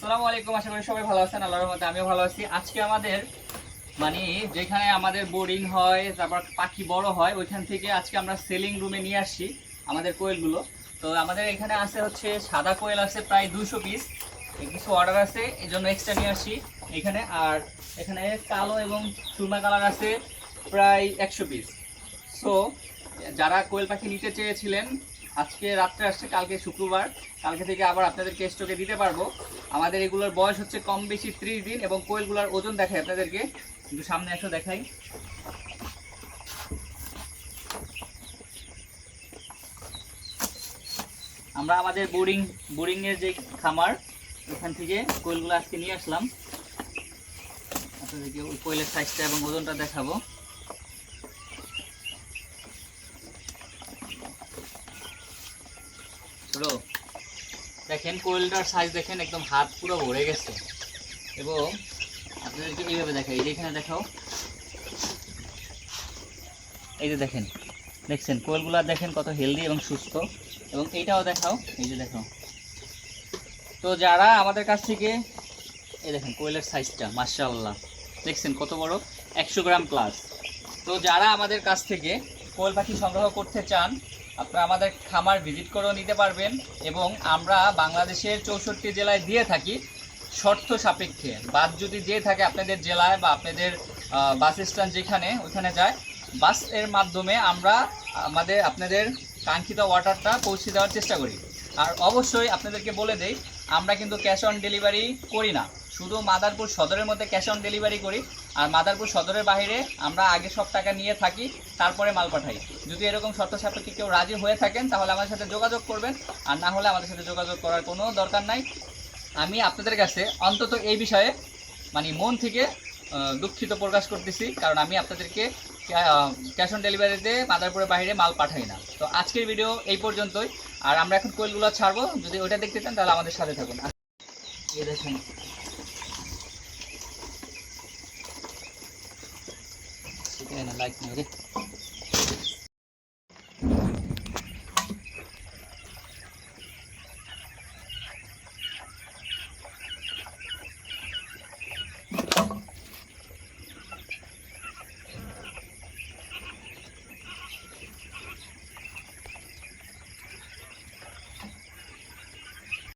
আসসালামু আলাইকুম, আশা করি সবাই ভালো আছেন, আল্লাহর রহমতে আমিও ভালো আছি। আজকে আমাদের মানে যেখানে আমাদের বোর্ডিং হয়, তারপর পাখি বড় হয়, ওইখান থেকে আজকে আমরা সেলিং রুমে নিয়ে আসছি আমাদের কোয়েলগুলো। তো আমাদের এখানে আছে হচ্ছে সাদা কোয়েল আছে প্রায় দুশো পিস কিছু অর্ডার আছে, এই জন্য এক্সট্রা নিয়ে আসছি এখানে। আর এখানে কালো এবং সুরমা কালার আছে প্রায় একশো পিস সো যারা কোয়েল পাখি নিতে চেয়েছিলেন আজকে রাত্রে আসছে, কালকে শুক্রবার। কালকে থেকে আবার আপনাদেরকে স্টকে দিতে পারব। আমাদের এগুলোর বয়স হচ্ছে কম বেশি ত্রিশ দিন এবং কোয়েলগুলোর ওজন দেখাই আপনাদেরকে। কিন্তু সামনে এসো, দেখাই। আমরা আমাদের বোরিং, বোরিংয়ের যে খামার, এখান থেকে কোয়েলগুলো আজকে নিয়ে আসলাম। আপনাদেরকে ওই কোয়েলের সাইজটা এবং ওজনটা দেখাবো। ছোট দেখেন কোয়েলটার সাইজ দেখেন একদম হাত পুরো ভরে গেছে। এবং আপনাদেরকে এইভাবে দেখাই, এই যে এখানে দেখাও। এই যে দেখেন, দেখছেন? কোয়েলগুলো দেখেন কত হেলদি এবং সুস্থ। এবং এইটাও দেখাও, এই যে দেখাও। তো যারা আমাদের কাছ থেকে, এই দেখেন কোয়েলের সাইজটা মার্শাল্লাহ দেখছেন কত বড়? একশো গ্রাম প্লাস তো যারা আমাদের কাছ থেকে কোয়েল পাখি সংগ্রহ করতে চান আপনারা আমাদের খামার ভিজিট করেও নিতে পারবেন এবং আমরা বাংলাদেশের চৌষট্টি জেলায় দিয়ে থাকি শর্ত সাপেক্ষে। বাস যদি দিয়ে থাকে আপনাদের জেলায় বা আপনাদের বাস স্ট্যান্ড যেখানে, ওখানে যায়, বাসের মাধ্যমে আমরা আমাদের, আপনাদের কাঙ্ক্ষিত অর্ডারটা পৌঁছে দেওয়ার চেষ্টা করি। আর অবশ্যই আপনাদেরকে বলে দেই, আমরা কিন্তু ক্যাশ অন ডেলিভারি করি না। শুধু মাদারপুর সদরের মধ্যে ক্যাশ অন ডেলিভারি করি, আর মাদারপুর সদরের বাইরে আমরা আগে সব টাকা নিয়ে থাকি, তারপরে মাল পাঠাই। যদি এরকম শর্ত সাপেক্ষে কেউ রাজি হয়ে থাকেন, তাহলে আমাদের সাথে যোগাযোগ করবেন, আর না হলে আমাদের সাথে যোগাযোগ করার কোনো দরকার নাই। আমি আপনাদের কাছে অন্তত এই বিষয়ে মানে মন থেকে দুঃখিত প্রকাশ করতেছি, কারণ আমি আপনাদেরকে ক্যাশ অন ডেলিভারিতে মাদারপুরের বাইরে মাল পাঠাই না। তো আজকের ভিডিও এই পর্যন্তই, আর আমরা এখন কোয়েলগুলো ছাড়বো, যদি ওইটা দেখতে চান, তাহলে আমাদের সাথে থাকুন। এই Ayan, na-like nyo rin.